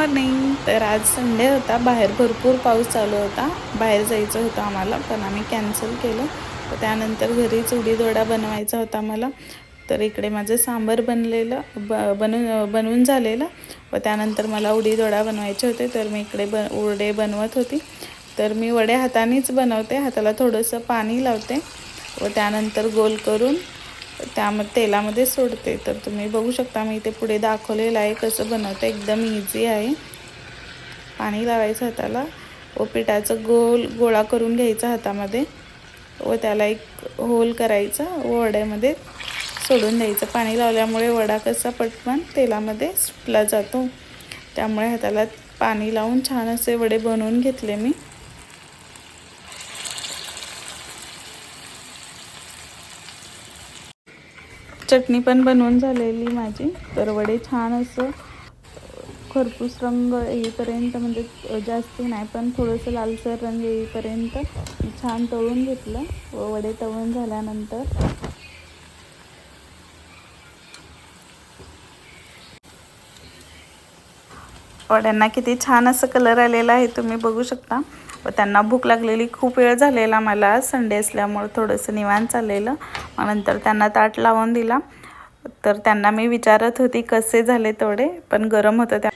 Morning तर आज Sunday होता. बाहेर भरपूर पाऊस चालू होता. बाहेर जायचं होतं आम्हाला पण आम्ही कॅन्सल केलं. तर त्यानंतर घरीच उडीद बनवायचा होता मला. तर इकडे माझं सांबर बनलेलं ब बनून बनवून झालेलं. व त्यानंतर मला उडीदोडा बनवायचे होते. तर मी इकडे ब उरडे बनवत होती. तर मी वडे हातानेच बनवते. हाताला थोडंसं पाणी लावते. व त्यानंतर गोल करून त्यामध्ये तेलामध्ये सोडते. तर तुम्ही बघू शकता मी इथे पुढे दाखवलेलं आहे कसं बनवते. एकदम इझी आहे. पाणी लावायचं हाताला. व पिठाचं गोल गोळा करून घ्यायचा हातामध्ये. व त्याला एक होल करायचा. व वड्यामध्ये सोडून द्यायचं. पाणी लावल्यामुळे वडा कसा पटकन तेलामध्ये सुटला जातो. त्यामुळे हाताला पाणी लावून छान असे वडे बनवून घेतले मी. चटणी पण बनवून झालेली माझी. तर वडे छान असं खरपूस रंग येईपर्यंत म्हणजे जास्ती नाही पण थोडंसं लालसर रंग येईपर्यंत छान तळून घेतलं. व वडे तळून झाल्यानंतर वड्यांना किती छान असं कलर आलेला आहे तुम्ही बघू शकता. व त्यांना भूक लागलेली खूप वेळ झालेला मला. संडे असल्यामुळं थोडंसं निवांत चाललेलं. मग नंतर त्यांना ताट लावून दिला. तर त्यांना मी विचारत होती कसे झाले तेवढे? पण गरम होतं त्या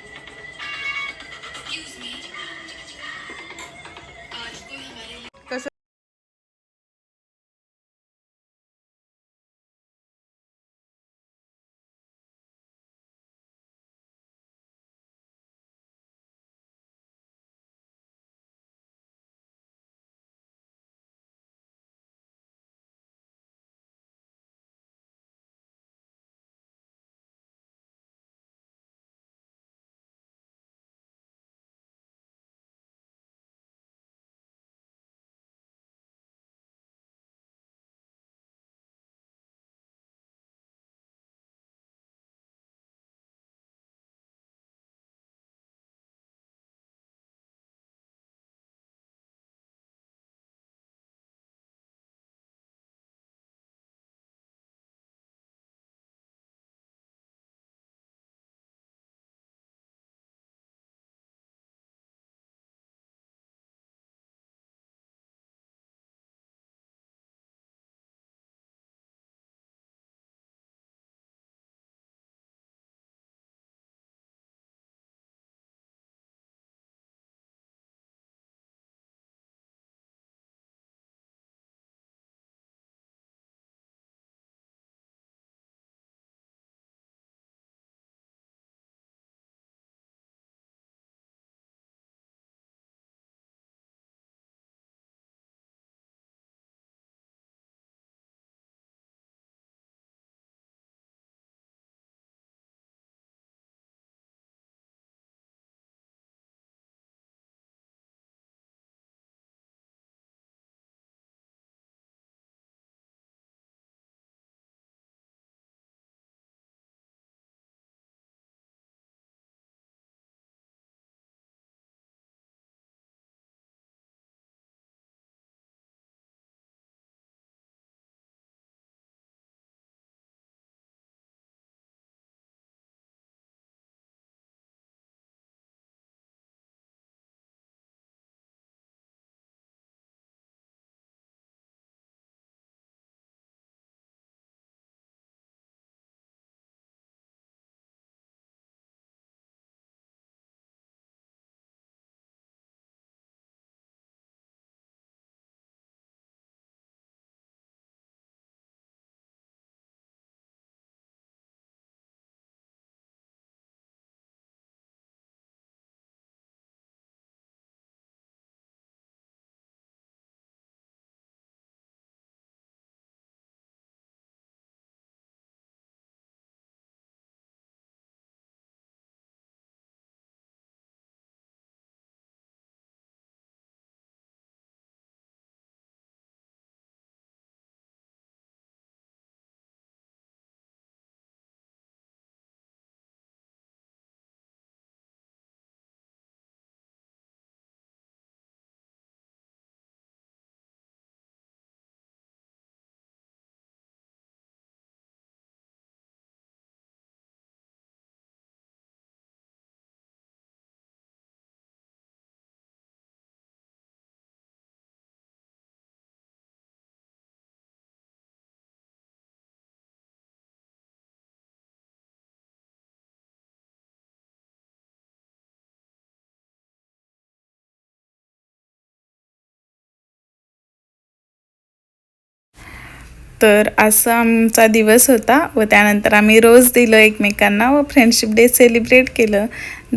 तर असा आमचा दिवस होता व त्यानंतर आम्ही रोज दिलं एकमेकांना व फ्रेंडशिप डे सेलिब्रेट केलं.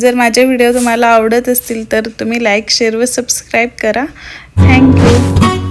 जर माझे व्हिडिओ तुम्हाला आवडत असतील तर तुम्ही लाईक शेअर व सबस्क्राईब करा. Thank you